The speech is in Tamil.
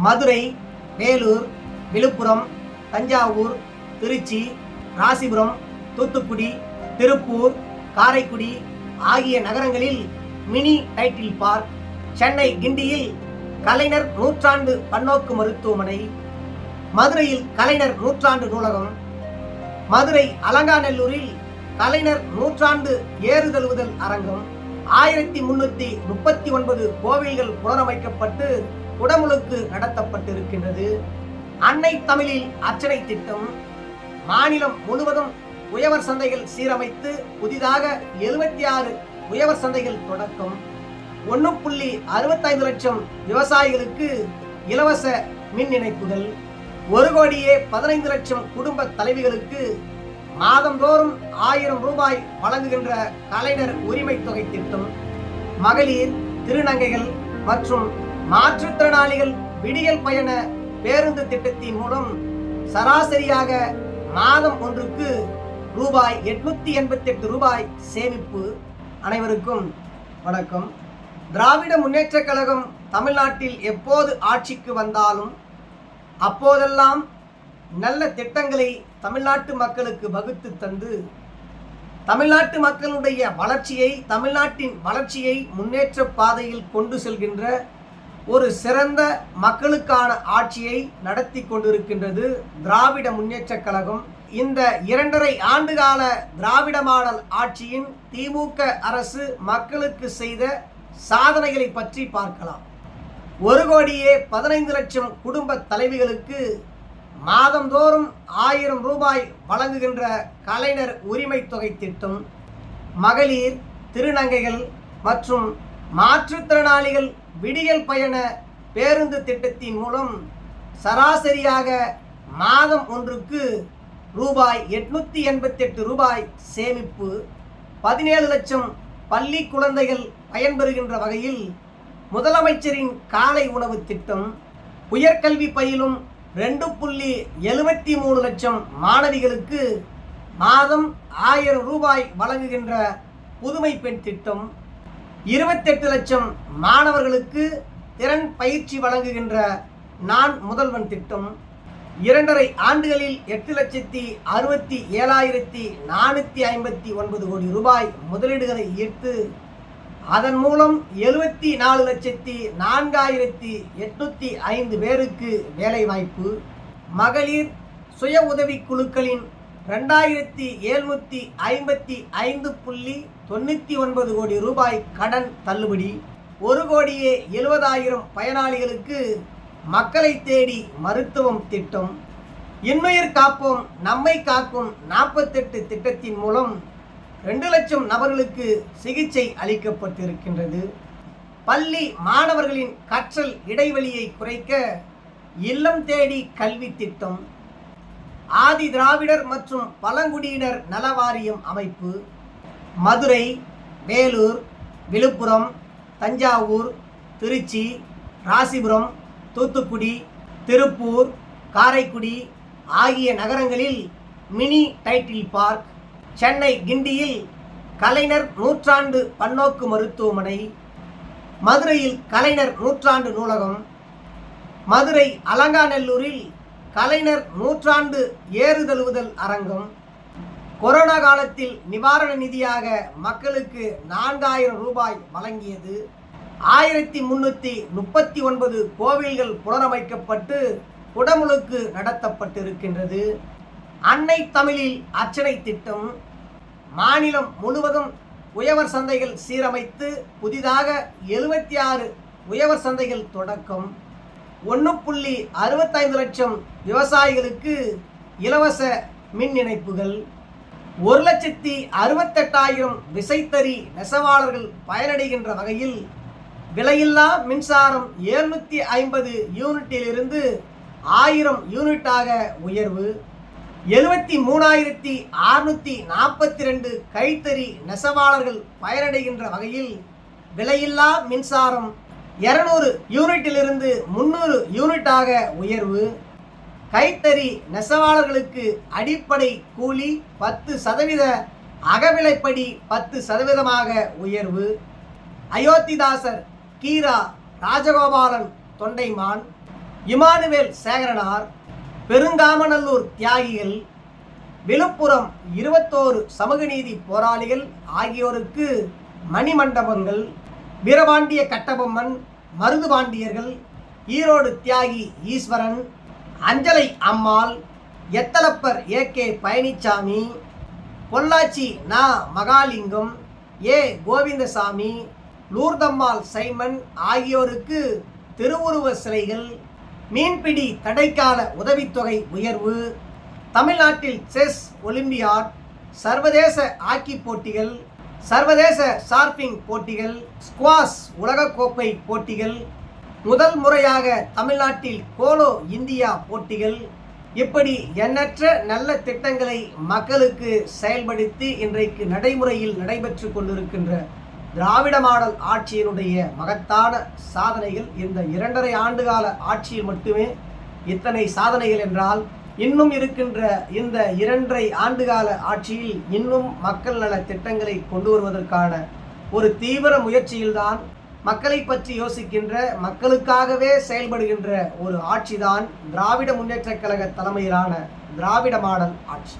மதுரை வேலூர் விழுப்புரம் தஞ்சாவூர் திருச்சி ராசிபுரம் தூத்துக்குடி திருப்பூர் காரைக்குடி ஆகிய நகரங்களில் மினி டைட்டில் பார்க் சென்னை கிண்டியில் கலைஞர் நூற்றாண்டு பன்னோக்கு மருத்துவமனை மதுரையில் கலைஞர் நூற்றாண்டு நூலகம் மதுரை அலங்காநல்லூரில் கலைஞர் நூற்றாண்டு ஏறுதழுவுதல் அரங்கம் ஆயிரத்தி முன்னூத்தி முப்பத்தி ஒன்பது கோவில்கள் புனரமைக்கப்பட்டு குடமுழுக்கு நடத்தப்பட்டிருக்கின்றது. அன்னை தமிழில் அர்ச்சனை திட்டம் மாநிலம் முழுவதும் உயவர் சந்தைகள் சீரமைத்து புதிதாக எழுபத்தி ஆறு உயவர் சந்தைகள் தொடக்கம். ஒன்று புள்ளி அறுபத்தைந்து லட்சம் விவசாயிகளுக்கு இலவச மின் இணைப்புகள். ஒரு கோடியே பதினைந்து லட்சம் குடும்ப தலைவிகளுக்கு மாதந்தோறும் ஆயிரம் ரூபாய் வழங்குகின்ற கலைஞர் உரிமை தொகை திட்டம். மகளிர் திருநங்கைகள் மற்றும் மாற்றுத்திறனாளிகள் விடியல் பயண பேருந்து திட்டத்தின் மூலம் சராசரியாக மாதம் ஒன்றுக்கு ரூபாய் எட்நூத்தி எண்பத்தி எட்டு ரூபாய் சேமிப்பு அனைவருக்கும் வணக்கம். திராவிட முன்னேற்றக் கழகம் தமிழ்நாட்டில் எப்போது ஆட்சிக்கு வந்தாலும் அப்போதெல்லாம் நல்ல திட்டங்களை தமிழ்நாட்டு மக்களுக்கு வகுத்து தந்து தமிழ்நாட்டு மக்களுடைய வளர்ச்சியை தமிழ்நாட்டின் வளர்ச்சியை முன்னேற்ற பாதையில் கொண்டு செல்கின்ற ஒரு சிறந்த மக்களுக்கான ஆட்சியை நடத்தி கொண்டிருக்கின்றது திராவிட முன்னேற்றக் கழகம். இந்த இரண்டரை ஆண்டுகால திராவிட மாடல் ஆட்சியின் திமுக அரசு மக்களுக்கு செய்த சாதனைகளை பற்றி பார்க்கலாம். ஒரு கோடியே பதினைந்து லட்சம் குடும்ப தலைவிகளுக்கு மாதந்தோறும் ஆயிரம் ரூபாய் வழங்குகின்ற கலைஞர் உரிமை தொகை திட்டம் மகளிர் திருநங்கைகள் மற்றும் மாற்றுத்திறனாளிகள் விடியல் பயண பேருந்து திட்டத்தின் மூலம் சராசரியாக மாதம் ஒன்றுக்கு ரூபாய் எட்நூற்றி எண்பத்தெட்டு ரூபாய் சேமிப்பு பதினேழு லட்சம் பள்ளி குழந்தைகள் பயன்பெறுகின்ற வகையில் முதலமைச்சரின் காலை உணவு திட்டம் உயர்கல்வி பயிலும் ரெண்டு புள்ளி எழுபத்தி மூணு லட்சம் மாணவிகளுக்கு மாதம் ஆயிரம் ரூபாய் வழங்குகின்ற புதுமை பெண் திட்டம் இருபத்தெட்டு லட்சம் மாணவர்களுக்கு திறன் பயிற்சி வழங்குகின்ற நான் முதல்வன் திட்டம். இரண்டரை ஆண்டுகளில் எட்டு லட்சத்தி அறுபத்தி ஏழாயிரத்தி நானூற்றி ஐம்பத்தி ஒன்பது கோடி ரூபாய் முதலீடுகளை ஈர்த்து அதன் மூலம் எழுபத்தி நாலு லட்சத்தி நான்காயிரத்தி எட்நூற்றி ஐந்து பேருக்கு வேலைவாய்ப்பு. மகளிர் சுய உதவி குழுக்களின் ரெண்டாயிரத்தி எழுநூற்றி ஐம்பத்தி ஐந்து புள்ளி தொண்ணூற்றி ஒன்பது கோடி ரூபாய் கடன் தள்ளுபடி ஒரு கோடியே எழுபதாயிரம் பயனாளிகளுக்கு மக்களை தேடி மருத்துவம் திட்டம் இன்னுயிர் காப்போம் நம்மை காக்கும் நாற்பத்தெட்டு திட்டத்தின் மூலம் ரெண்டு லட்சம் நபர்களுக்கு சிகிச்சை அளிக்கப்பட்டிருக்கின்றது. பள்ளி மாணவர்களின் கற்றல் இடைவெளியை குறைக்க இல்லம் தேடி கல்வி திட்டம் ஆதி திராவிடர் மற்றும் பழங்குடியினர் நலவாரியம் அமைப்பு மதுரை வேலூர் விழுப்புரம் தஞ்சாவூர் திருச்சி ராசிபுரம் தூத்துக்குடி திருப்பூர் காரைக்குடி ஆகிய நகரங்களில் மினி டைட்டில் பார்க் சென்னை கிண்டியில் கலைஞர் நூற்றாண்டு பன்னோக்கு மருத்துவமனை மதுரையில் கலைஞர் நூற்றாண்டு நூலகம் மதுரை அலங்காநல்லூரில் கலைஞர் நூற்றாண்டு ஏறுதழுவுதல் அரங்கம் கொரோனா காலத்தில் நிவாரண நிதியாக மக்களுக்கு நான்காயிரம் ரூபாய் வழங்கியது. ஆயிரத்தி முன்னூற்றி முப்பத்தி ஒன்பது கோவில்கள் புனரமைக்கப்பட்டு குடமுழுக்கு நடத்தப்பட்டிருக்கின்றது. அன்னை தமிழில் அர்ச்சனை திட்டம் மாநிலம் முழுவதும் உயவர் சந்தைகள் சீரமைத்து புதிதாக எழுபத்தி ஆறு உயவர் சந்தைகள் தொடக்கம். ஒன்று புள்ளி அறுபத்தைந்து லட்சம் விவசாயிகளுக்கு இலவச மின் இணைப்புகள் ஒரு லட்சத்தி அறுபத்தெட்டாயிரம் விசைத்தறி நெசவாளர்கள் பயனடைகின்ற வகையில் விலையில்லா மின்சாரம் எழுநூற்றி ஐம்பது யூனிட்டிலிருந்து ஆயிரம் யூனிட்டாக உயர்வு எழுபத்தி மூணாயிரத்தி அறுநூற்றி நாற்பத்தி ரெண்டு கைத்தறி நெசவாளர்கள் பயனடைகின்ற வகையில் விலையில்லா மின்சாரம் இருநூறு யூனிட்டிலிருந்து முந்நூறு யூனிட்டாக உயர்வு. கைத்தறி நெசவாளர்களுக்கு அடிப்படை கூலி பத்து சதவீத அகவிலைப்படி பத்து சதவீதமாக உயர்வு. அயோத்திதாசர் கீரா ராஜகோபாலன் தொண்டைமான். இமானுவேல் சேகரனார். பெருங்காமநல்லூர் தியாகிகள். விழுப்புரம் இருபத்தோரு சமூகநீதி போராளிகள் ஆகியோருக்கு மணிமண்டபங்கள். வீரபாண்டிய கட்டபொம்மன் மருதுபாண்டியர்கள் ஈரோடு தியாகி ஈஸ்வரன் அஞ்சலை அம்மாள் எத்தலப்பர் ஏ கே பழனிசாமி பொள்ளாச்சி நா மகாலிங்கம் ஏ கோவிந்தசாமி லூர்தம்மாள் சைமன் ஆகியோருக்கு திருவுருவ சிலைகள் மீன்பிடி தடைக்கால உதவித்தொகை உயர்வு தமிழ்நாட்டில் செஸ் ஒலிம்பியாட் சர்வதேச ஹாக்கி போட்டிகள் சர்வதேச சார்பிங் போட்டிகள் ஸ்குவாஸ் உலகக்கோப்பை போட்டிகள் முதல் முறையாக தமிழ்நாட்டில் கோலோ இந்தியா போட்டிகள். இப்படி எண்ணற்ற நல்ல திட்டங்களை மக்களுக்கு செயல்படுத்தி இன்றைக்கு நடைமுறையில் நடைபெற்று கொண்டிருக்கின்ற திராவிட மாடல் ஆட்சியினுடைய மகத்தான சாதனைகள் இந்த இரண்டரை ஆண்டுகால ஆட்சியில் மட்டுமே. இத்தனை சாதனைகள் என்றால் இன்னும் இருக்கின்ற இந்த இரண்டரை ஆண்டுகால ஆட்சியில் இன்னும் மக்கள் நல திட்டங்களை கொண்டு வருவதற்கான ஒரு தீவிர முயற்சியில்தான் மக்களை பற்றி யோசிக்கின்ற மக்களுக்காகவே செயல்படுகின்ற ஒரு ஆட்சிதான் திராவிட முன்னேற்றக் கழக தலைமையிலான திராவிட மாடல் ஆட்சி.